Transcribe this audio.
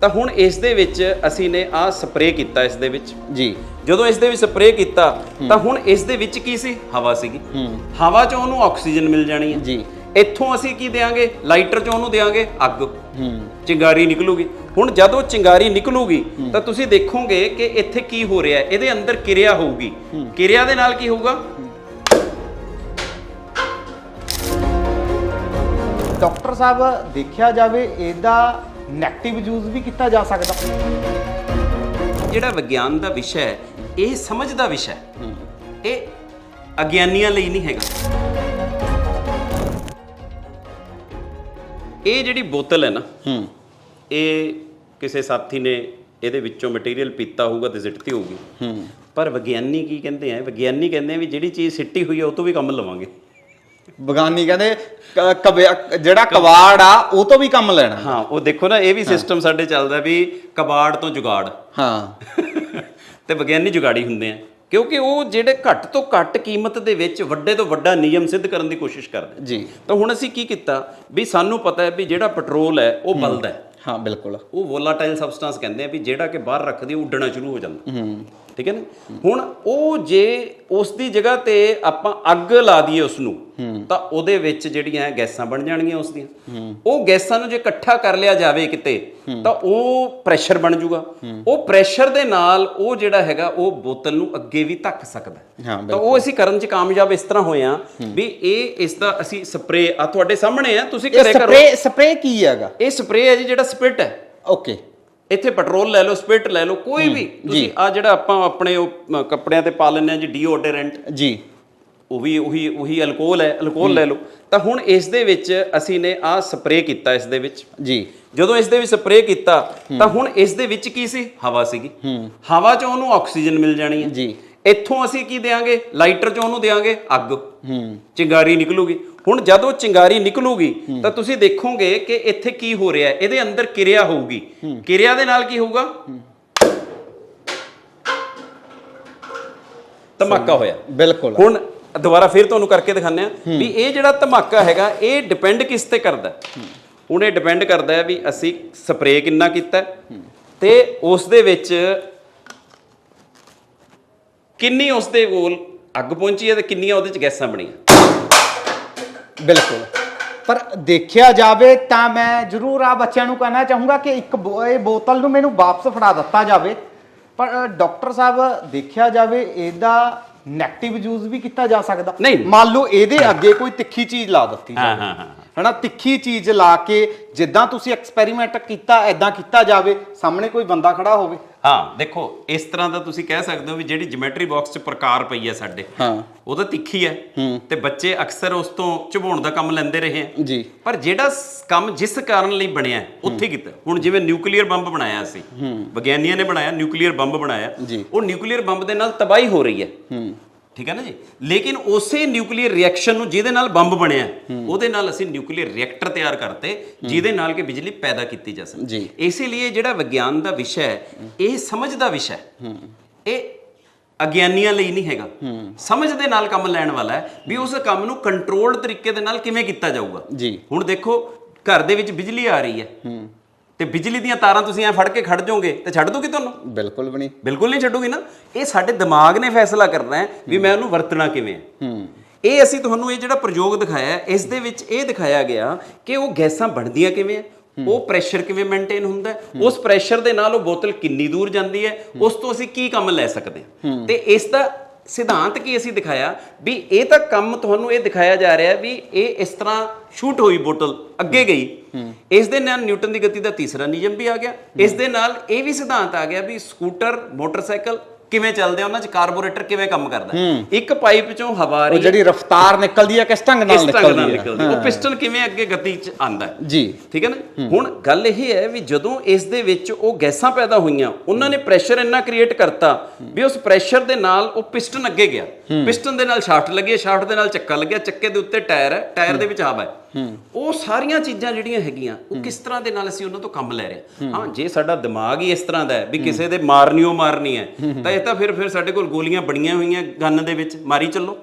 ਤਾਂ ਹੁਣ ਇਸ ਦੇ ਵਿੱਚ ਅਸੀਂ ਨੇ ਆ ਸਪਰੇਅ ਕੀਤਾ ਇਸ ਦੇ ਵਿੱਚ। ਜੀ। ਜਦੋਂ ਇਸ ਦੇ ਵਿੱਚ ਸਪਰੇਅ ਕੀਤਾ ਤਾਂ ਹੁਣ ਇਸ ਦੇ ਵਿੱਚ ਕੀ ਸੀ? ਹਵਾ ਸੀਗੀ। ਹਵਾ 'ਚ ਉਹਨੂੰ ਆਕਸੀਜਨ ਮਿਲ ਜਾਣੀ ਹੈ। ਜੀ। ਇੱਥੋਂ ਅਸੀਂ ਕੀ ਦੇਾਂਗੇ ਲਾਈਟਰ 'ਚ ਉਹਨੂੰ ਦੇਾਂਗੇ ਅੱਗ। ਹੂੰ। ਚਿੰਗਾਰੀ ਨਿਕਲੂਗੀ। ਹੁਣ ਜਦੋਂ ਚਿੰਗਾਰੀ ਨਿਕਲੂਗੀ ਤਾਂ ਤੁਸੀਂ ਦੇਖੋਗੇ ਕਿ ਇੱਥੇ ਕੀ ਹੋ ਰਿਹਾ ਹੈ। ਇਹਦੇ ਅੰਦਰ ਕਿਰਿਆ ਹੋਊਗੀ। ਕਿਰਿਆ ਦੇ ਨਾਲ ਕੀ ਹੋਊਗਾ? ਡਾਕਟਰ ਸਾਹਿਬ ਦੇਖਿਆ ਜਾਵੇ ਇਹਦਾ ਨੈਗੇਟਿਵ ਯੂਜ਼ ਵੀ ਕੀਤਾ ਜਾ ਸਕਦਾ। ਜਿਹੜਾ ਵਿਗਿਆਨ ਦਾ ਵਿਸ਼ਾ ਹੈ ਇਹ ਸਮਝ ਦਾ ਵਿਸ਼ਾ ਹੈ। ਇਹ ਅਗਿਆਨੀਆਂ ਲਈ ਨਹੀਂ ਹੈਗਾ। ਇਹ ਜਿਹੜੀ ਬੋਤਲ ਹੈ ਨਾ ਹੂੰ। ਇਹ ਕਿਸੇ ਸਾਥੀ ਨੇ ਇਹਦੇ ਵਿੱਚੋਂ ਮਟੀਰੀਅਲ ਪੀਤਾ ਹੋਊਗਾ ਤੇ ਸਿੱਟਤੀ ਹੋਊਗੀ। ਹੂੰ। ਪਰ ਵਿਗਿਆਨੀ ਕੀ ਕਹਿੰਦੇ ਆ? ਵਿਗਿਆਨੀ ਕਹਿੰਦੇ ਆ ਵੀ ਜਿਹੜੀ ਚੀਜ਼ ਸਿੱਟੀ ਹੋਈ ਆ ਉਹ ਤੋਂ ਵੀ ਕੰਮ ਲਵਾਂਗੇ। ਬਗਾਨੀ ਕਹਿੰਦੇ ਕ- ਕਬਿ- ਜਿਹੜਾ ਕਵਾੜ ਆ ਉਹ ਤੋਂ ਵੀ ਕੰਮ ਲੈਣਾ। ਹਾਂ ਉਹ ਦੇਖੋ ਨਾ ਇਹ ਵੀ ਸਿਸਟਮ ਸਾਡੇ ਚੱਲਦਾ ਵੀ ਕਬਾੜ ਤੋਂ ਜੁਗਾੜ। ਹਾਂ। ਤੇ ਵਿਗਿਆਨੀ ਜੁਗਾੜੀ ਹੁੰਦੇ ਆ। ਕਿਉਂਕਿ ਉਹ ਜਿਹੜੇ ਘੱਟ ਤੋਂ ਘੱਟ ਕੀਮਤ ਦੇ ਵਿੱਚ ਵੱਡੇ ਤੋਂ ਵੱਡਾ ਨਿਯਮ ਸਿੱਧ ਕਰਨ ਦੀ ਕੋਸ਼ਿਸ਼ ਕਰਦੇ ਜੀ। ਤਾਂ ਹੁਣ ਅਸੀਂ ਕੀ ਕੀਤਾ? ਵੀ ਸਾਨੂੰ ਪਤਾ ਹੈ ਵੀ ਜਿਹੜਾ ਪੈਟਰੋਲ ਹੈ ਉਹ ਬਲਦਾ ਹੈ। ਹਾਂ ਬਿਲਕੁਲ। ਉਹ ਵੋਲਾਟਾਈਲ ਸਬਸਟੈਂਸ ਕਹਿੰਦੇ ਆ ਵੀ ਜਿਹੜਾ ਕਿ ਬਾਹਰ ਰੱਖਦੀ ਉਹ ਉੱਡਣਾ ਸ਼ੁਰੂ ਹੋ ਜਾਂਦਾ। ਹੂੰ। ਠੀਕ ਹੈ ਨਾ? ਹੁਣ ਉਹ ਜੇ ਉਸ ਦੀ ਜਗ੍ਹਾ ਤੇ ਆਪਾਂ ਅੱਗ ਲਾ ਦਈਏ ਉਸ ਨੂੰ ਤਾਂ ਉਹਦੇ ਵਿੱਚ ਜਿਹੜੀਆਂ ਗੈਸਾਂ ਬਣ ਜਾਣਗੀਆਂ ਉਸ ਦੀਆਂ। ਉਹ ਗੈਸਾਂ ਨੂੰ ਜੇ ਇਕੱਠਾ ਕਰ ਲਿਆ ਜਾਵੇ ਕਿਤੇ ਤਾਂ ਉਹ ਪ੍ਰੈਸ਼ਰ ਬਣ ਜਾਊਗਾ ਉਹ ਪ੍ਰੈਸ਼ਰ ਦੇ ਨਾਲ ਉਹ ਜਿਹੜਾ ਹੈਗਾ ਉਹ ਬੋਤਲ ਨੂੰ ਅੱਗੇ ਵੀ ਧੱਕ ਸਕਦਾ। ਤਾਂ ਉਹ ਅਸੀਂ ਕਰਨ 'ਚ ਕਾਮਯਾਬ ਇਸ ਤਰ੍ਹਾਂ ਹੋਏ ਆ ਵੀ ਇਹ ਇਸ ਦਾ ਅਸੀਂ ਸਪਰੇ ਆ ਤੁਹਾਡੇ ਸਾਹਮਣੇ ਆ ਤੁਸੀਂ ਘਰੇ ਕਰੋ। ਸਪਰੇ ਸਪਰੇ ਕੀ ਹੈਗਾ? ਇਹ ਸਪਰੇ ਹੈ ਜੀ ਜਿਹੜਾ ਸਪਿਟ ਹੈ। ਓਕੇ ਇੱਥੇ ਪੈਟਰੋਲ ਲੈ ਲਓ ਸਪਿਟ ਲੈ ਲਓ ਕੋਈ ਵੀ। ਤੁਸੀਂ ਆ ਜਿਹੜਾ ਆਪਾਂ ਆਪਣੇ ਉਹ ਕੱਪੜਿਆਂ ਤੇ ਪਾ ਲੈਂਦੇ ਆ ਜੀ ਡੀਓਡੋਰੈਂਟ ਜੀ। ਉਹ ਵੀ ਉਹੀ ਉਹੀ ਅਲਕੋਹਲ ਹੈ ਅਲਕੋਹਲ ਲੈ ਲਓ। ਤਾਂ ਹੁਣ ਇਸ ਦੇ ਵਿੱਚ ਅਸੀਂ ਨੇ ਆ ਸਪਰੇਅ ਕੀਤਾ ਇਸ ਦੇ ਵਿੱਚ। ਜੀ। ਜਦੋਂ ਇਸ ਦੇ ਵਿੱਚ ਸਪਰੇਅ ਕੀਤਾ ਤਾਂ ਹੁਣ ਇਸ ਦੇ ਵਿੱਚ ਕੀ ਸੀ? ਹਵਾ ਸੀਗੀ। ਹਵਾ 'ਚ ਉਹਨੂੰ ਆਕਸੀਜਨ ਮਿਲ ਜਾਣੀ ਹੈ। ਜੀ। ਇੱਥੋਂ ਅਸੀਂ ਕੀ ਦੇਾਂਗੇ ਲਾਈਟਰ 'ਚ ਉਹਨੂੰ ਦੇਾਂਗੇ ਅੱਗ। ਹੂੰ। ਚਿੰਗਾਰੀ ਨਿਕਲੂਗੀ। ਹੁਣ ਜਦੋਂ ਚਿੰਗਾਰੀ ਨਿਕਲੂਗੀ ਤਾਂ ਤੁਸੀਂ ਦੇਖੋਗੇ ਕਿ ਇੱਥੇ ਕੀ ਹੋ ਰਿਹਾ ਹੈ। ਇਹਦੇ ਅੰਦਰ ਕਿਰਿਆ ਹੋਊਗੀ। ਕਿਰਿਆ ਦੇ ਨਾਲ ਕੀ ਹੋਊਗਾ? ਧਮਾਕਾ ਹੋਇਆ। ਬਿਲਕੁਲ। ਹੁਣ ਦੁਬਾਰਾ ਫਿਰ ਤੁਹਾਨੂੰ ਕਰਕੇ ਦਿਖਾਉਂਦੇ ਆ ਵੀ ਇਹ ਜਿਹੜਾ ਧਮਾਕਾ ਹੈਗਾ ਇਹ ਡਿਪੈਂਡ ਕਿਸ ਤੇ ਕਰਦਾ? ਹੁਣ ਇਹ ਡਿਪੈਂਡ ਕਰਦਾ ਹੈ ਵੀ ਅਸੀਂ ਸਪਰੇਅ ਕਿੰਨਾ ਕੀਤਾ ਤੇ ਉਸ ਦੇ ਵਿੱਚ ਕਿੰਨੀ ਉਸ ਦੇ ਕੋਲ ਅੱਗ ਪਹੁੰਚੀ ਹੈ ਤੇ ਕਿੰਨੀਆਂ ਉਹਦੇ ਚ ਗੈਸਾਂ ਬਣੀਆਂ। ਬਿਲਕੁਲ। ਪਰ ਦੇਖਿਆ ਜਾਵੇ ਤਾਂ ਮੈਂ ਜ਼ਰੂਰ ਆ ਬੱਚਿਆਂ ਨੂੰ ਕਹਿਣਾ ਚਾਹੂੰਗਾ ਕਿ ਇੱਕ ਬੋ- ਇਹ ਬੋਤਲ ਨੂੰ ਮੈਨੂੰ ਵਾਪਸ ਫੜਾ ਦਿੱਤਾ ਜਾਵੇ। ਪਰ ਅ, ਡਾਕਟਰ ਸਾਹਿਬ ਦੇਖਿਆ ਜਾਵੇ ਇਹਦਾ ਨੈਗੇਟਿਵ ਯੂਜ਼ ਵੀ ਕੀਤਾ ਜਾ ਸਕਦਾ। ਨਹੀਂ। ਮੰਨ ਲਓ ਇਹਦੇ ਅੱਗੇ ਕੋਈ ਤਿੱਖੀ ਚੀਜ਼ ਲਾ ਦਿੱਤੀ ਹਾਂ ਜਾਵੇ। ਹਾਂ ਹਾਂ। ਹਨਾ ਤਿੱਖੀ ਚੀਜ਼ ਲਾ ਕੇ ਜਿੱਦਾਂ ਤੁਸੀਂ ਐਕਸਪੈਰੀਮੈਂਟ ਕੀਤਾ ਐਦਾਂ ਕੀਤਾ ਜਾਵੇ ਸਾਹਮਣੇ ਕੋਈ ਬੰਦਾ ਖੜਾ ਹੋਵੇ। ਹਾਂ ਦੇਖੋ ਇਸ ਤਰ੍ਹਾਂ ਦਾ ਤੁਸੀਂ ਕਹਿ ਸਕਦੇ ਹੋ ਵੀ ਜਿਹੜੀ ਜਿਓਮੈਟਰੀ ਬਾਕਸ 'ਚ ਪ੍ਰਕਾਰ ਪਈ ਹੈ ਸਾਡੇ ਹਾਂ। ਉਹ ਤਾਂ ਤਿੱਖੀ ਹੈ। ਤੇ ਬੱਚੇ ਅਕਸਰ ਉਸ ਤੋਂ ਝੁਬਾਉਣ ਦਾ ਕੰਮ ਲੈਂਦੇ ਰਹੇ ਹੈ ਜੀ। ਪਰ ਜਿਹੜਾ ਕੰਮ ਜਿਸ ਕਾਰਨ ਲਈ ਬਣਿਆ ਉੱਥੇ ਕੀਤਾ। ਹੁਣ ਜਿਵੇਂ ਨਿਊਕਲੀਅਰ ਬੰਬ ਬਣਾਇਆ ਸੀ ਵਿਗਿਆਨੀਆਂ ਨੇ ਬਣਾਇਆ ਨਿਊਕਲੀਅਰ ਬੰਬ ਬਣਾਇਆ। ਉਹ ਨਿਊਕਲੀਅਰ ਬੰਬ ਦੇ ਨਾਲ ਤਬਾਹੀ ਹੋ ਰਹੀ ਹੂੰ। ਠੀਕ ਹੈ ਨਾ ਜੀ? ਲੇਕਿਨ ਉਸੇ ਨਿਊਕਲੀਅਰ ਰਿਐਕਸ਼ਨ ਨੂੰ ਜਿਹਦੇ ਨਾਲ ਬੰਬ ਬਣਿਆ ਉਹਦੇ ਨਾਲ ਅਸੀਂ ਨਿਊਕਲੀਅਰ ਰਿਐਕਟਰ ਤਿਆਰ ਕਰਤੇ ਜਿਹਦੇ ਨਾਲ ਕਿ ਬਿਜਲੀ ਪੈਦਾ ਕੀਤੀ ਜਾ ਸਕੇ। ਇਸੇ ਲਈ ਜਿਹੜਾ ਵਿਗਿਆਨ ਦਾ ਵਿਸ਼ਾ ਹੈ ਇਹ ਸਮਝ ਦਾ ਵਿਸ਼ਾ ਹੈ। ਇਹ ਅਗਿਆਨੀਆਂ ਲਈ ਨਹੀਂ ਹੈਗਾ। ਸਮਝ ਦੇ ਨਾਲ ਕੰਮ ਲੈਣ ਵਾਲਾ ਹੈ ਵੀ ਉਸ ਕੰਮ ਨੂੰ ਕੰਟਰੋਲਡ ਤਰੀਕੇ ਦੇ ਨਾਲ ਕਿਵੇਂ ਕੀਤਾ ਜਾਊਗਾ। ਜੀ। ਹੁਣ ਦੇਖੋ ਘਰ ਦੇ ਵਿੱਚ ਬਿਜਲੀ ਆ ਰਹੀ ਹੈ। ਤੇ ਬਿਜਲੀ ਦੀਆਂ ਤਾਰਾਂ ਤੁਸੀਂ ਐ ਫੜ ਕੇ ਖੜ ਜਾਓਗੇ ਤੇ ਛੱਡ ਦੋਗੇ ਤੁਹਾਨੂੰ? ਬਿਲਕੁਲ ਵੀ ਨਹੀਂ। ਬਿਲਕੁਲ ਨਹੀਂ ਛੱਡੂਗੀ ਨਾ? ਇਹ ਸਾਡੇ ਦਿਮਾਗ ਨੇ ਫੈਸਲਾ ਕਰਨਾ ਹੈ ਵੀ ਮੈਂ ਉਹਨੂੰ ਵਰਤਣਾ ਕਿਵੇਂ ਹੈ। ਹੂੰ। ਇਹ ਅਸੀਂ ਤੁਹਾਨੂੰ ਇਹ ਜਿਹੜਾ ਪ੍ਰਯੋਗ ਦਿਖਾਇਆ ਇਸ ਦੇ ਵਿੱਚ ਇਹ ਦਿਖਾਇਆ ਗਿਆ ਕਿ ਉਹ ਗੈਸਾਂ ਬਣਦੀਆਂ ਕਿਵੇਂ ਹੈ। ਉਹ ਪ੍ਰੈਸ਼ਰ ਕਿਵੇਂ ਮੇਨਟੇਨ ਹੁੰਦਾ ਹੈ। ਉਸ ਪ੍ਰੈਸ਼ਰ ਦੇ ਨਾਲ ਉਹ ਬੋਤਲ ਕਿੰਨੀ ਦੂਰ ਜਾਂਦੀ ਹੈ। ਉਸ ਤੋਂ ਅਸੀਂ ਕੀ ਕੰਮ ਲੈ ਸਕਦੇ ਹਾਂ। ਤੇ ਇਸ ਦਾ ਸਿਧਾਂਤ ਕੀ ਅਸੀਂ ਦਿਖਾਇਆ? ਵੀ ਇਹ ਤਾਂ ਕੰਮ ਤੁਹਾਨੂੰ ਇਹ ਦਿਖਾਇਆ ਜਾ ਰਿਹਾ ਵੀ ਇਹ ਇਸ ਤਰ੍ਹਾਂ ਸ਼ੂਟ ਹੋਈ ਬੋਤਲ ਅੱਗੇ ਗਈ। ਇਸ ਦੇ ਨਾਲ ਨਿਊਟਨ ਦੀ ਗਤੀ ਦਾ ਤੀਸਰਾ ਨਿਯਮ ਵੀ ਆ ਗਿਆ। ਇਸ ਦੇ ਨਾਲ ਇਹ ਵੀ ਸਿਧਾਂਤ ਆ ਗਿਆ ਵੀ ਸਕੂਟਰ ਮੋਟਰਸਾਈਕਲ ਕਿਵੇਂ ਚੱਲਦੇ ਆ ਉਹਨਾਂ 'ਚ ਕਾਰਬੋਰੇਟਰ ਕਿਵੇਂ ਕੰਮ ਕਰਦਾ। ਇੱਕ ਪਾਈਪ 'ਚੋਂ ਹਵਾ ਆ ਉਹ ਰਹੀ ਹੈ ਜਿਹੜੀ ਰਫ਼ਤਾਰ ਨਿਕਲਦੀ ਹੈ ਕਿਸ ਢੰਗ ਨਾਲ ਨਿਕਲਦੀ ਹੈ ਉਹ ਪਿਸਟਨ ਕਿਵੇਂ ਅੱਗੇ ਗਤੀ 'ਚ ਆਂਦਾ ਜੀ। ਠੀਕ ਹੈ ਨਾ? ਹੁਣ ਗੱਲ ਇਹ ਹੈ ਵੀ ਜਦੋਂ ਇਸ ਦੇ ਵਿੱਚ ਉਹ ਗੈਸਾਂ ਪੈਦਾ ਹੋਈਆਂ ਉਹਨਾਂ ਨੇ ਪ੍ਰੈਸ਼ਰ ਇੰਨਾ ਕ੍ਰੀਏਟ ਕਰਤਾ ਵੀ ਉਸ ਪ੍ਰੈਸ਼ਰ ਦੇ ਨਾਲ ਉਹ ਪਿਸਟਨ ਅੱਗੇ ਗਿਆ। ਪਿਸਟਨ ਦੇ ਨਾਲ ਸ਼ਾਫਟ ਲੱਗੀ ਸ਼ਾਫਟ ਦੇ ਨਾਲ ਚੱਕਾ ਲੱਗਿਆ ਚੱਕੇ ਦੇ ਉੱਤੇ ਟਾਇਰ ਹੈ ਟਾਇਰ ਦੇ ਵਿੱਚ ਹਵਾ ਹੈ। ਉਹ ਸਾਰੀਆਂ ਚੀਜ਼ਾਂ ਜਿਹੜੀਆਂ ਹੈਗੀਆਂ ਉਹ ਕਿਸ ਤਰ੍ਹਾਂ ਦੇ ਨਾਲ ਅਸੀਂ ਉਹਨਾਂ ਤੋਂ ਕੰਮ ਲੈ ਰਹੇ ਹਾਂ? ਹਾਂ। ਜੇ ਸਾਡਾ ਦਿਮਾਗ ਹੀ ਇਸ ਤਰ੍ਹਾਂ ਦਾ ਹੈ ਵੀ ਕਿਸੇ ਦੇ ਮਾਰਨੀ ਉਹ ਮਾਰਨੀ ਹੈ। ਤਾਂ ਇਹ ਤਾਂ ਫਿਰ ਫਿਰ ਸਾਡੇ ਕੋਲ ਗੋਲੀਆਂ ਬਣੀਆਂ ਹੋਈਆਂ ਗਨ ਦੇ ਵਿੱਚ। ਮਾਰੀ ਚੱਲੋ।